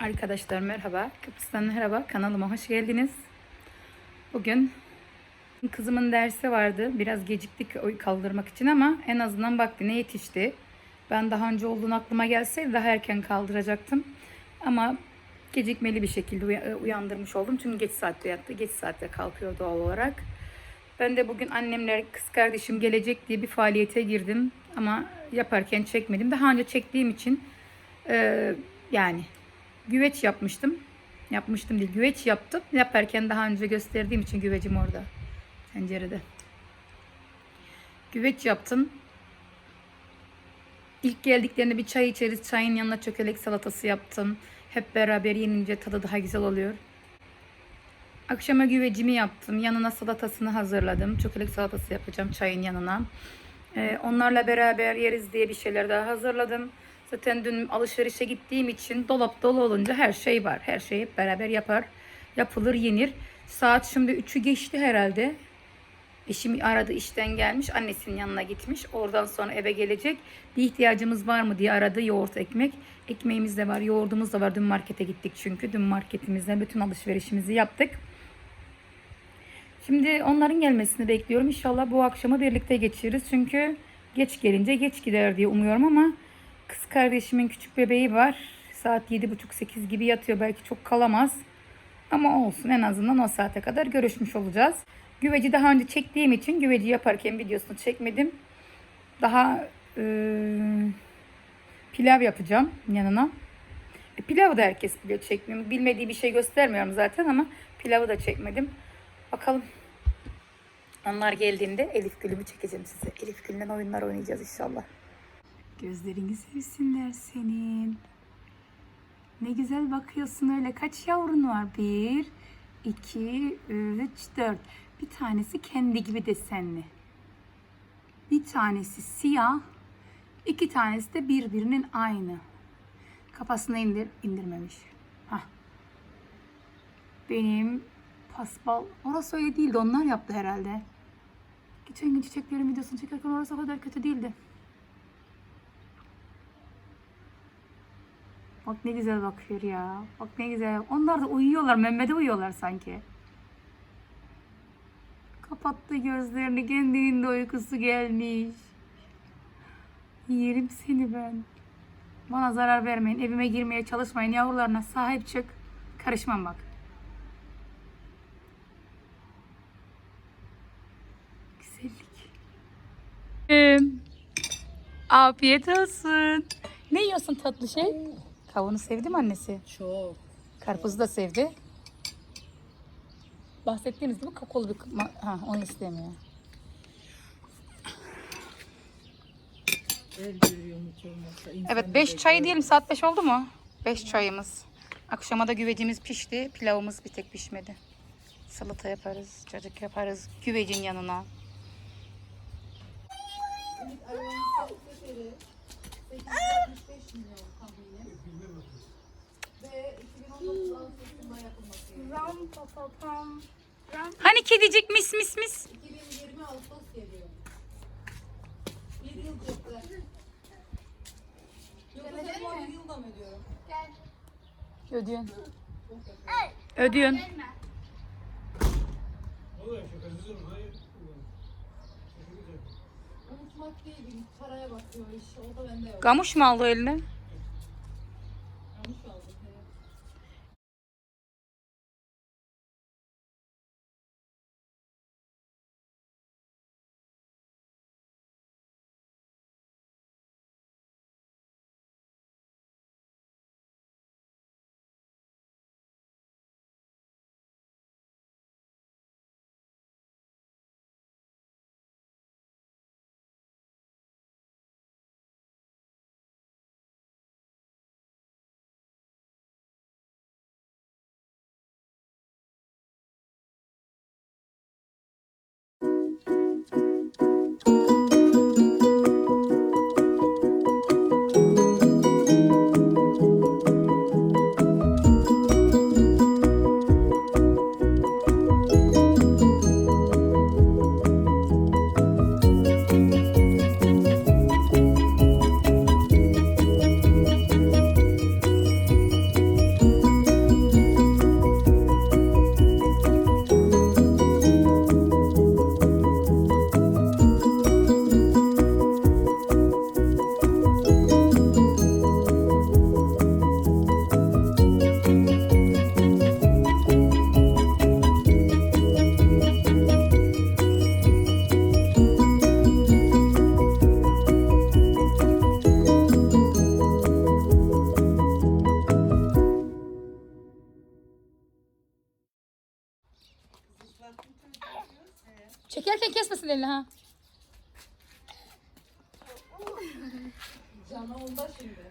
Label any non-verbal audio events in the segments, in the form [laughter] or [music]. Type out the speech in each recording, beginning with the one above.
Arkadaşlar merhaba. Kıbrıs'tan merhaba. Kanalıma hoş geldiniz. Bugün kızımın dersi vardı. Biraz geciktik oy kaldırmak için ama en azından vaktine yetişti. Ben daha önce olduğunu aklıma gelseydi daha erken kaldıracaktım. Ama gecikmeli bir şekilde uya- uyandırmış oldum. Çünkü geç saatte yattı. Geç saatte kalkıyor doğal olarak. Ben de bugün annemler kız kardeşim gelecek diye bir faaliyete girdim. Ama yaparken çekmedim. Daha önce çektiğim için e, yani güveç yapmıştım. Yapmıştım değil, güveç yaptım. Yaparken daha önce gösterdiğim için güvecim orada. Tencerede. Güveç yaptım. İlk geldiklerinde bir çay içeriz. Çayın yanına çökelek salatası yaptım. Hep beraber yenince tadı daha güzel oluyor. Akşama güvecimi yaptım. Yanına salatasını hazırladım. Çökelek salatası yapacağım çayın yanına. Ee, onlarla beraber yeriz diye bir şeyler daha hazırladım. Zaten dün alışverişe gittiğim için dolap dolu olunca her şey var. Her şey hep beraber yapar. Yapılır, yenir. Saat şimdi 3'ü geçti herhalde. Eşim aradı işten gelmiş. Annesinin yanına gitmiş. Oradan sonra eve gelecek. Bir ihtiyacımız var mı diye aradı. Yoğurt ekmek. Ekmeğimiz de var. Yoğurdumuz da var. Dün markete gittik çünkü. Dün marketimizden bütün alışverişimizi yaptık. Şimdi onların gelmesini bekliyorum. İnşallah bu akşamı birlikte geçiririz. Çünkü geç gelince geç gider diye umuyorum ama kız kardeşimin küçük bebeği var. Saat 7.30-8 gibi yatıyor. Belki çok kalamaz. Ama olsun en azından o saate kadar görüşmüş olacağız. Güveci daha önce çektiğim için güveci yaparken videosunu çekmedim. Daha e, pilav yapacağım yanına. E, pilavı da herkes biliyor çekmiyorum. Bilmediği bir şey göstermiyorum zaten ama pilavı da çekmedim. Bakalım. Onlar geldiğinde Elif Gül'ümü çekeceğim size. Elif Gül'le oyunlar oynayacağız inşallah. Gözlerini sevsinler senin. Ne güzel bakıyorsun öyle. Kaç yavrun var? Bir, iki, üç, dört. Bir tanesi kendi gibi desenli. Bir tanesi siyah. iki tanesi de birbirinin aynı. Kafasını indir, indirmemiş. Hah. Benim paspal. Orası öyle değildi. Onlar yaptı herhalde. Geçen gün çiçeklerin videosunu çekerken orası o kadar kötü değildi. Bak ne güzel bakıyor ya. Bak ne güzel. Onlar da uyuyorlar. Mehmet'e uyuyorlar sanki. Kapattı gözlerini. Kendinin de uykusu gelmiş. Yerim seni ben. Bana zarar vermeyin. Evime girmeye çalışmayın. Yavrularına sahip çık. Karışmam bak. Güzellik. Afiyet olsun. Ne yiyorsun tatlı şey? Kavunu sevdi mi annesi? Çok. Karpuzu da sevdi. Bahsettiğimiz gibi kakaolu bir... Ha, onu istemiyor. Evet 5 çay diyelim. Saat 5 oldu mu? 5 çayımız. Akşama da güvecimiz pişti. Pilavımız bir tek pişmedi. Salata yaparız, cacık yaparız. Güvecin yanına. Hani kedicik mis mis mis? 2020 Ağustos geliyor. Bir yıl cepte. Yoksa sen bu bir yılda mı ödüyorum? Ödüyorsun. Ödüyorsun. Unutmak değil, paraya bakıyor iş. O da bende yok. Gamuş mu aldı eline? Elini ha. Canı onda şimdi.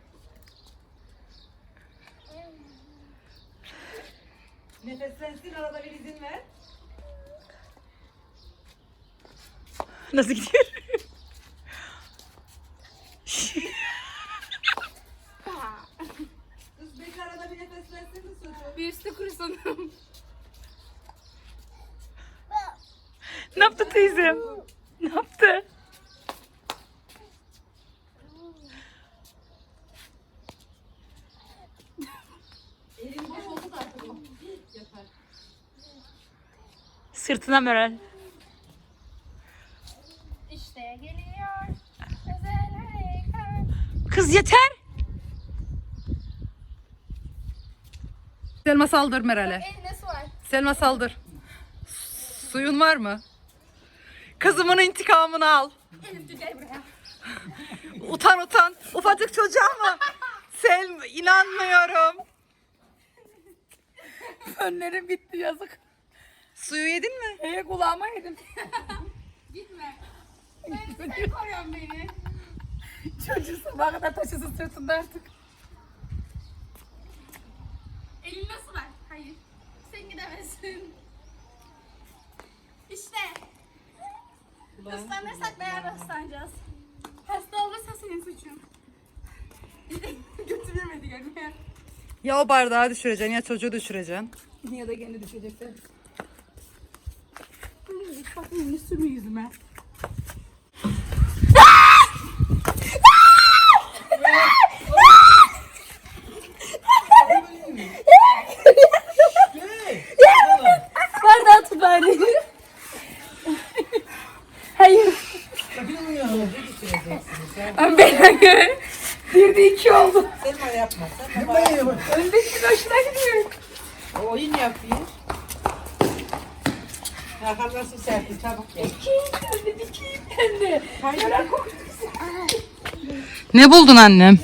Nefeslensin arada bir izin ver. Nasıl gidiyor? Kız belki arada bir nefeslensin kız çocuğu. Bir üstü kurusun. ne yaptı teyzem? Ne yaptı? Sırtına Meral. İşte geliyor. Kız yeter. Selma saldır Meral'e. Elinde su var. Selma saldır. Suyun var mı? Kızımın intikamını al. Elif gel buraya. Utan utan. Ufacık çocuğa mı? Selma inanmıyorum. Önlerim bitti yazık. Suyu yedin mi? He kulağıma yedim. Gitme. Ben sen koruyorsun beni. Çocuğu sabaha kadar taşısın sırtında artık. Elinde su var. Hayır. Sen gidemezsin. İşte. Islanırsak beraber ıslanacağız. Hasta olursa senin suçun. [laughs] Götüremedi görmeye. Ya o bardağı düşüreceksin ya çocuğu düşüreceksin. Ya da kendi düşecekler. Bak elini sürme yüzüme. Bardağı tut bari. Hayır. Ben göre bir de iki oldu. Selma yapma. Selma yapma. Öndeki hoşuna gidiyor. Oyun serpil çabuk gel. Ne buldun annem?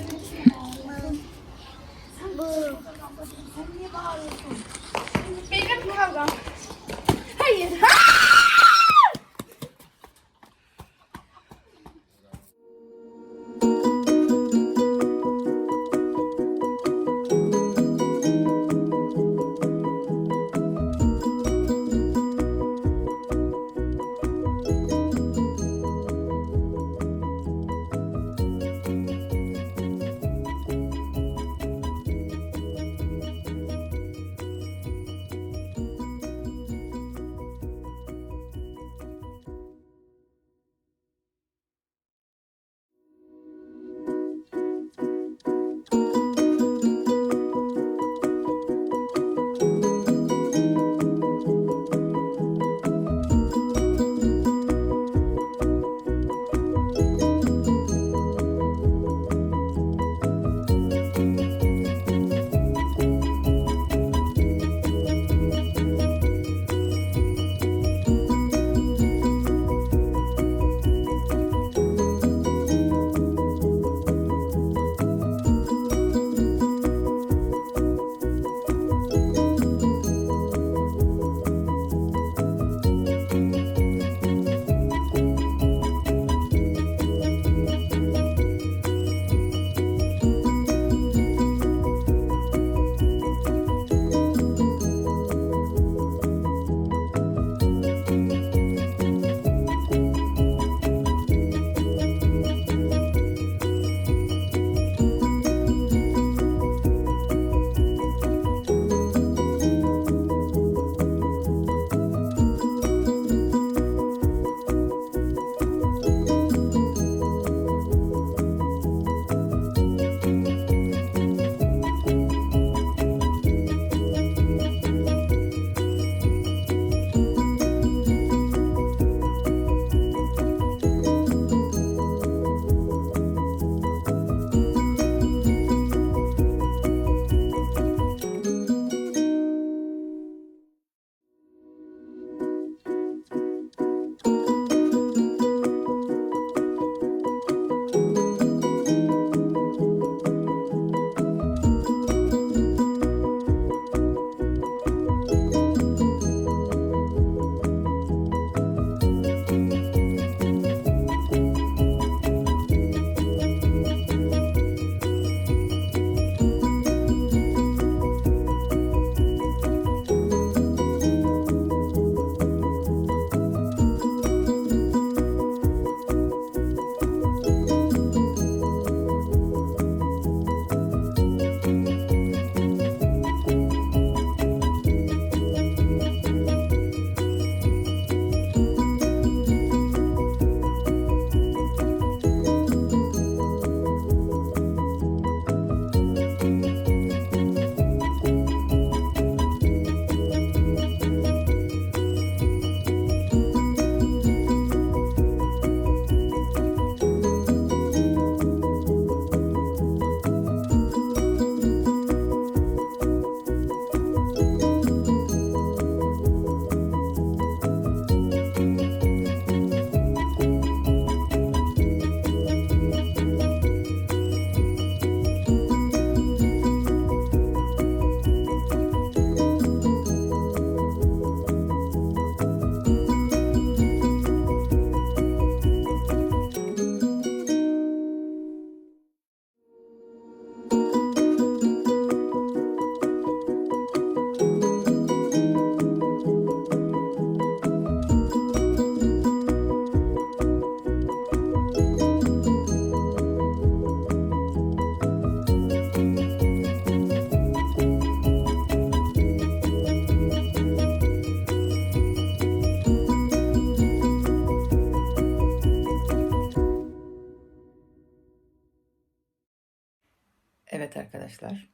Arkadaşlar.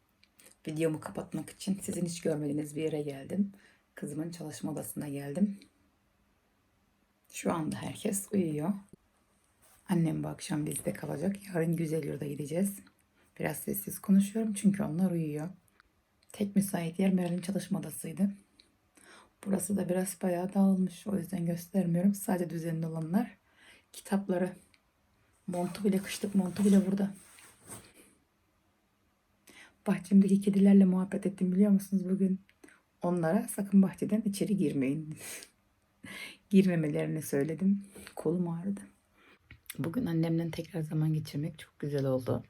Videomu kapatmak için sizin hiç görmediğiniz bir yere geldim. Kızımın çalışma odasına geldim. Şu anda herkes uyuyor. Annem bu akşam bizde kalacak. Yarın güzel yurda gideceğiz. Biraz sessiz konuşuyorum çünkü onlar uyuyor. Tek müsait yer Meral'in çalışma odasıydı. Burası da biraz bayağı dağılmış. O yüzden göstermiyorum. Sadece düzenli olanlar. Kitapları. Montu bile, kışlık montu bile burada. Bahçemdeki kedilerle muhabbet ettim biliyor musunuz bugün? Onlara sakın bahçeden içeri girmeyin. [laughs] Girmemelerini söyledim. Kolum ağrıdı. Bugün annemle tekrar zaman geçirmek çok güzel oldu.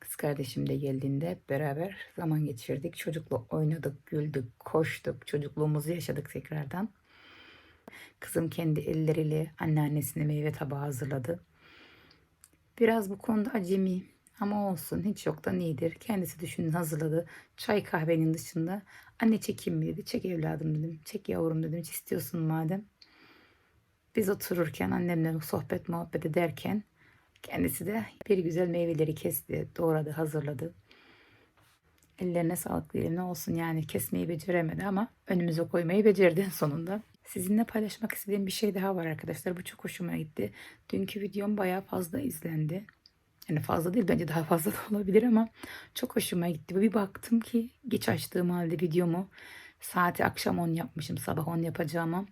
Kız kardeşim de geldiğinde beraber zaman geçirdik. Çocukla oynadık, güldük, koştuk. Çocukluğumuzu yaşadık tekrardan. Kızım kendi elleriyle anneannesine meyve tabağı hazırladı. Biraz bu konuda acemi ama olsun hiç yoktan iyidir. Kendisi düşündü hazırladı. Çay kahvenin dışında anne çekeyim mi dedi. Çek evladım dedim. Çek yavrum dedim. Hiç istiyorsun madem. Biz otururken annemle sohbet muhabbet ederken kendisi de bir güzel meyveleri kesti, doğradı, hazırladı. Ellerine sağlık diyelim ne olsun yani kesmeyi beceremedi ama önümüze koymayı becerdi [laughs] sonunda. Sizinle paylaşmak istediğim bir şey daha var arkadaşlar. Bu çok hoşuma gitti. Dünkü videom bayağı fazla izlendi. Yani fazla değil bence daha fazla [laughs] da olabilir ama çok hoşuma gitti. Bir baktım ki geç açtığım halde videomu saati akşam 10 yapmışım sabah 10 yapacağıma.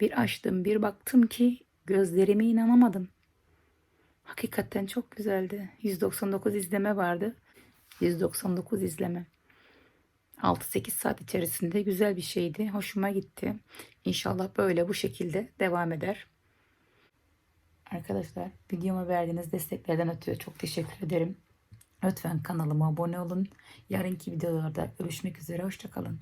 Bir açtım bir baktım ki gözlerime inanamadım. Hakikaten çok güzeldi. 199 izleme vardı. 199 izleme. 6-8 saat içerisinde güzel bir şeydi. Hoşuma gitti. İnşallah böyle bu şekilde devam eder. Arkadaşlar videoma verdiğiniz desteklerden ötürü çok teşekkür ederim. Lütfen kanalıma abone olun. Yarınki videolarda görüşmek üzere. Hoşçakalın.